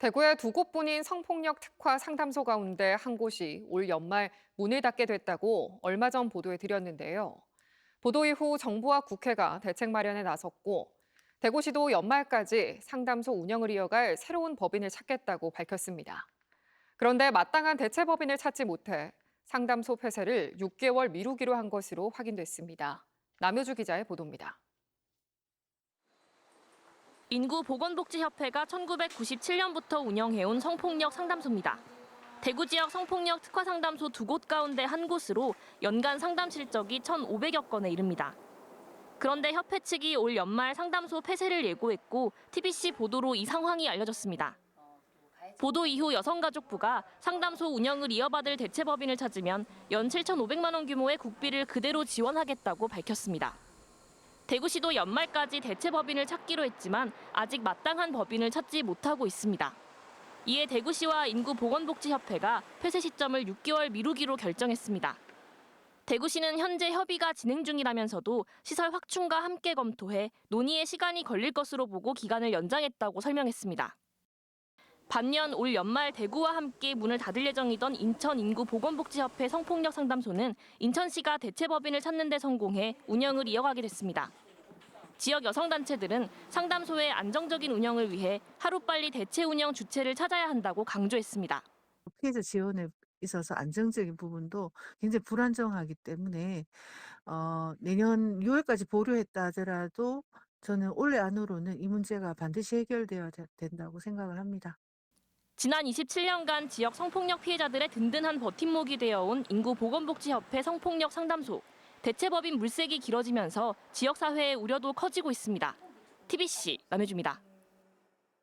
대구의 두 곳뿐인 성폭력 특화 상담소 가운데 한 곳이 올 연말 문을 닫게 됐다고 얼마 전 보도에 드렸는데요. 보도 이후 정부와 국회가 대책 마련에 나섰고 대구시도 연말까지 상담소 운영을 이어갈 새로운 법인을 찾겠다고 밝혔습니다. 그런데 마땅한 대체 법인을 찾지 못해 상담소 폐쇄를 6개월 미루기로 한 것으로 확인됐습니다. 남효주 기자의 보도입니다. 인구보건복지협회가 1997년부터 운영해온 성폭력 상담소입니다. 대구 지역 성폭력 특화 상담소 두 곳 가운데 한 곳으로 연간 상담 실적이 1,500여 건에 이릅니다. 그런데 협회 측이 올 연말 상담소 폐쇄를 예고했고 TBC 보도로 이 상황이 알려졌습니다. 보도 이후 여성가족부가 상담소 운영을 이어받을 대체법인을 찾으면 연 7,500만 원 규모의 국비를 그대로 지원하겠다고 밝혔습니다. 대구시도 연말까지 대체 법인을 찾기로 했지만 아직 마땅한 법인을 찾지 못하고 있습니다. 이에 대구시와 인구보건복지협회가 폐쇄 시점을 6개월 미루기로 결정했습니다. 대구시는 현재 협의가 진행 중이라면서도 시설 확충과 함께 검토해 논의에 시간이 걸릴 것으로 보고 기간을 연장했다고 설명했습니다. 반면 올 연말 대구와 함께 문을 닫을 예정이던 인천인구보건복지협회 성폭력 상담소는 인천시가 대체법인을 찾는 데 성공해 운영을 이어가게 됐습니다. 지역 여성단체들은 상담소의 안정적인 운영을 위해 하루빨리 대체 운영 주체를 찾아야 한다고 강조했습니다. 피해자 지원에 있어서 안정적인 부분도 굉장히 불안정하기 때문에 어, 내년 6월까지 보류했다 하더라도 저는 올해 안으로는 이 문제가 반드시 해결되어야 되- 된다고 생각을 합니다. 지난 27년간 지역 성폭력 피해자들의 든든한 버팀목이 되어온 인구보건복지협회 성폭력 상담소. 대체법인 물색이 길어지면서 지역사회의 우려도 커지고 있습니다. TBC 남해주입니다.